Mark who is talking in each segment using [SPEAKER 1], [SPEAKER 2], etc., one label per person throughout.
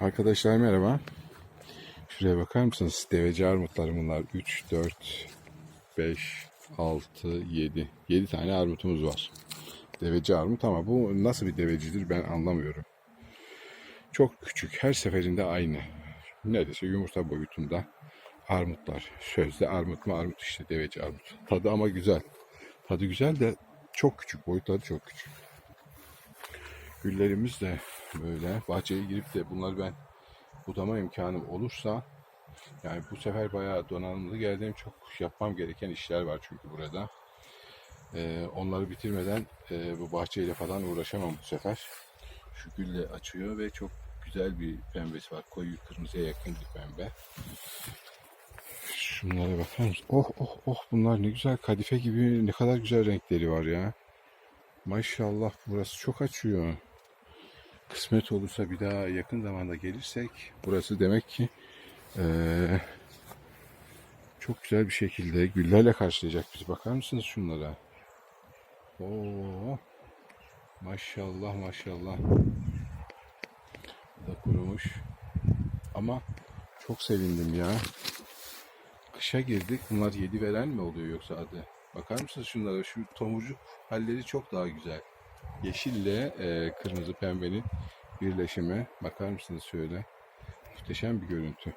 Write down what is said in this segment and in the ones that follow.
[SPEAKER 1] Arkadaşlar merhaba. Şuraya bakar mısınız? Deveci armutlar bunlar. 3, 4, 5, 6, 7. 7 tane armutumuz var. Deveci armut ama bu nasıl bir devecidir ben anlamıyorum. Çok küçük. Her seferinde aynı. Neredeyse yumurta boyutunda armutlar. Sözde armut mu armut işte deveci armut. Tadı ama güzel. Tadı güzel de çok küçük. Boyutları çok küçük. Güllerimiz de böyle bahçeye girip de bunları ben budama imkanım olursa yani bu sefer bayağı donanımlı geldiğim çok yapmam gereken işler var çünkü burada. Ee, onları bitirmeden e, bu bahçeyle falan uğraşamam bu sefer. Şu gülle açıyor ve çok güzel bir pembesi var. Koyu kırmızıya yakın bir pembe. Şunlara bakar mısın? Oh oh oh bunlar ne güzel kadife gibi ne kadar güzel renkleri var ya. Maşallah burası çok açıyor. Kısmet olursa bir daha yakın zamanda gelirsek burası demek ki eee, çok güzel bir şekilde güllerle karşılayacak bizi. Bakar mısınız şunlara? Oo, maşallah maşallah. Bu da kurumuş. Ama çok sevindim ya. Kışa girdik. Bunlar yedi veren mi oluyor yoksa adı? Bakar mısınız şunlara? Şu tomurcuk halleri çok daha güzel. Yeşille e, kırmızı pembenin birleşimi. Bakar mısınız şöyle? Muhteşem bir görüntü.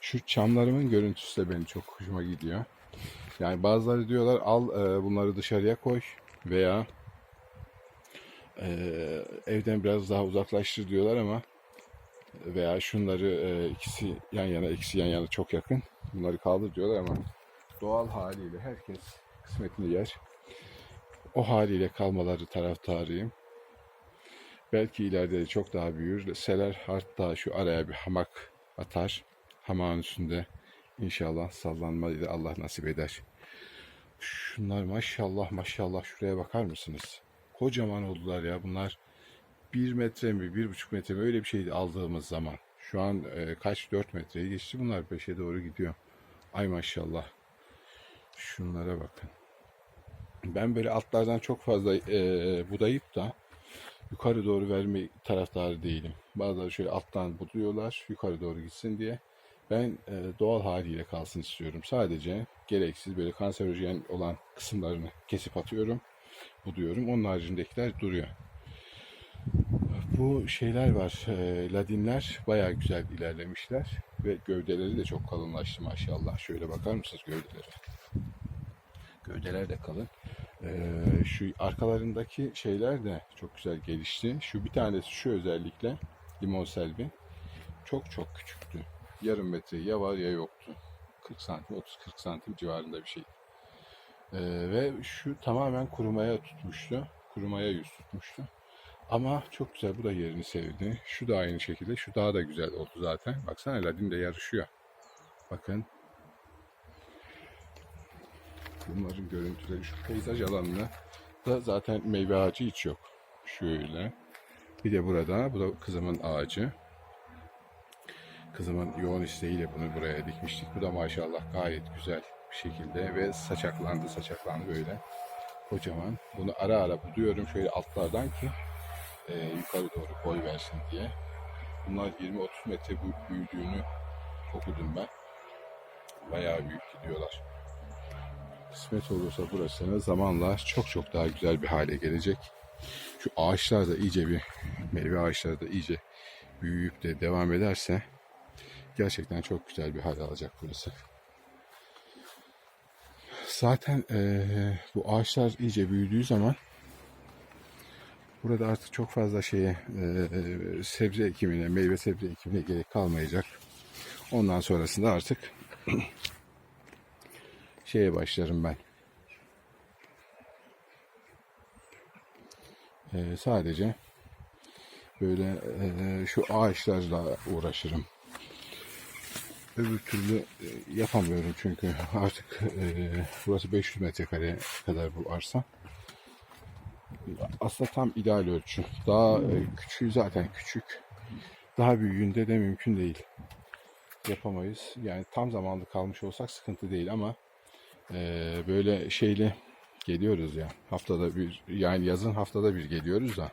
[SPEAKER 1] Şu çamlarımın görüntüsü de benim çok hoşuma gidiyor. Yani bazıları diyorlar al e, bunları dışarıya koy veya e, evden biraz daha uzaklaştır diyorlar ama veya şunları e, ikisi yan yana ikisi yan yana çok yakın bunları kaldır diyorlar ama doğal haliyle herkes kısmetini yer. O haliyle kalmaları taraftarıyım. Belki ileride de çok daha büyür. Seler hatta şu araya bir hamak atar. Hamağın üstünde inşallah sallanmayı da Allah nasip eder. Şunlar maşallah maşallah şuraya bakar mısınız? Kocaman oldular ya bunlar. Bir metre mi, bir buçuk metre mi öyle bir şeydi aldığımız zaman. Şu an e, kaç dört metreyi geçti bunlar beşe doğru gidiyor. Ay maşallah. Şunlara bakın. Ben böyle altlardan çok fazla e, budayıp da yukarı doğru verme taraftarı değilim. Bazıları şöyle alttan buduyorlar yukarı doğru gitsin diye. Ben e, doğal haliyle kalsın istiyorum. Sadece gereksiz böyle kanserojen olan kısımlarını kesip atıyorum. Buduyorum. Onun haricindekiler duruyor. Bu şeyler var. E, ladinler bayağı güzel ilerlemişler. Ve gövdeleri de çok kalınlaştı maşallah. Şöyle bakar mısınız gövdelere? Gövdeler de kalın. Ee, şu arkalarındaki şeyler de çok güzel gelişti. Şu bir tanesi şu özellikle limon selvi çok çok küçüktü. Yarım metre ya var ya yoktu. 40 santim 30-40 santim civarında bir şey. Ee, ve şu tamamen kurumaya tutmuştu. Kurumaya yüz tutmuştu. Ama çok güzel bu da yerini sevdi. Şu da aynı şekilde. Şu daha da güzel oldu zaten. Baksana Ladin de yarışıyor. Bakın Bunların görüntüleri şu peyzaj alanına da zaten meyve ağacı hiç yok. Şöyle. Bir de burada, bu da kızımın ağacı. Kızımın yoğun isteğiyle bunu buraya dikmiştik. Bu da maşallah gayet güzel bir şekilde ve saçaklandı saçaklandı böyle. Kocaman. Bunu ara ara buduyorum şöyle altlardan ki e, yukarı doğru boy versin diye. Bunlar 20-30 metre büyük büyüdüğünü okudum ben. Bayağı büyük gidiyorlar kısmet olursa burasını zamanla çok çok daha güzel bir hale gelecek. Şu ağaçlar da iyice bir meyve ağaçları da iyice büyüyüp de devam ederse gerçekten çok güzel bir hal alacak burası. Zaten eee, bu ağaçlar iyice büyüdüğü zaman burada artık çok fazla şeye eee, sebze ekimine, meyve sebze ekimine gerek kalmayacak. Ondan sonrasında artık şeye başlarım ben. Ee, sadece böyle e, şu ağaçlarla uğraşırım. Öbür türlü e, yapamıyorum çünkü artık e, burası 500 metrekare kadar bu arsa. Aslında tam ideal ölçü. Daha e, küçüğü zaten küçük. Daha büyüğünde de mümkün değil. Yapamayız. Yani tam zamanlı kalmış olsak sıkıntı değil ama ee, böyle şeyle geliyoruz ya haftada bir yani yazın haftada bir geliyoruz da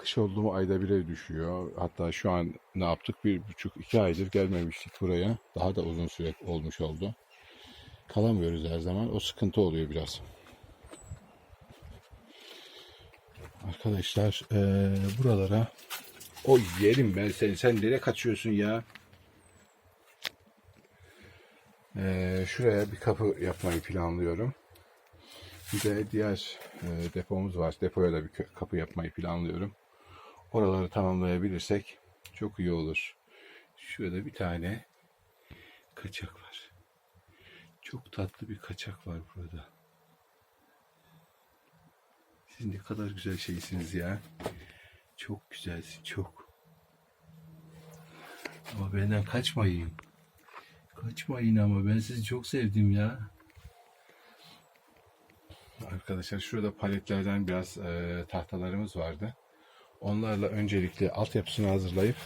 [SPEAKER 1] Kış oldu mu ayda bire düşüyor. Hatta şu an ne yaptık? Bir buçuk iki aydır gelmemiştik buraya. Daha da uzun süre olmuş oldu. Kalamıyoruz her zaman. O sıkıntı oluyor biraz. Arkadaşlar eee, buralara o yerim ben seni. Sen nereye kaçıyorsun ya? Eee, şuraya bir kapı yapmayı planlıyorum. Bir de diğer eee, depomuz var. Depoya da bir kapı yapmayı planlıyorum. Oraları tamamlayabilirsek çok iyi olur. Şurada bir tane kaçak var. Çok tatlı bir kaçak var burada. Siz ne kadar güzel şeysiniz ya. Çok güzelsin çok. Ama benden kaçmayın. Kaçmayın ama ben sizi çok sevdim ya. Arkadaşlar şurada paletlerden biraz e, tahtalarımız vardı. Onlarla öncelikle altyapısını hazırlayıp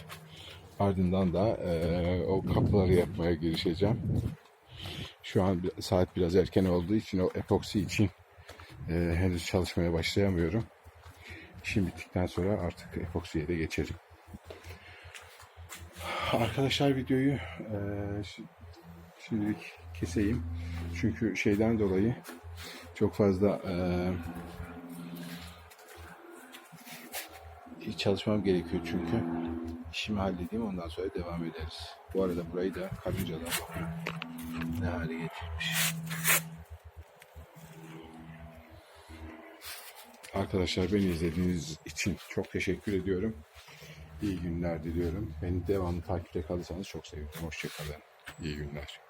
[SPEAKER 1] ardından da e, o kapıları yapmaya girişeceğim. Şu an saat biraz erken olduğu için o epoksi için e, henüz çalışmaya başlayamıyorum. İşim bittikten sonra artık epoksiye de geçerim. Arkadaşlar videoyu e, şimdilik keseyim. Çünkü şeyden dolayı çok fazla e, çalışmam gerekiyor çünkü. İşimi halledeyim ondan sonra devam ederiz. Bu arada burayı da karıncalar bakın ne hale getirmiş. Arkadaşlar beni izlediğiniz için çok teşekkür ediyorum. İyi günler diliyorum. Beni devamlı takipte kalırsanız çok sevinirim. Hoşçakalın. İyi günler.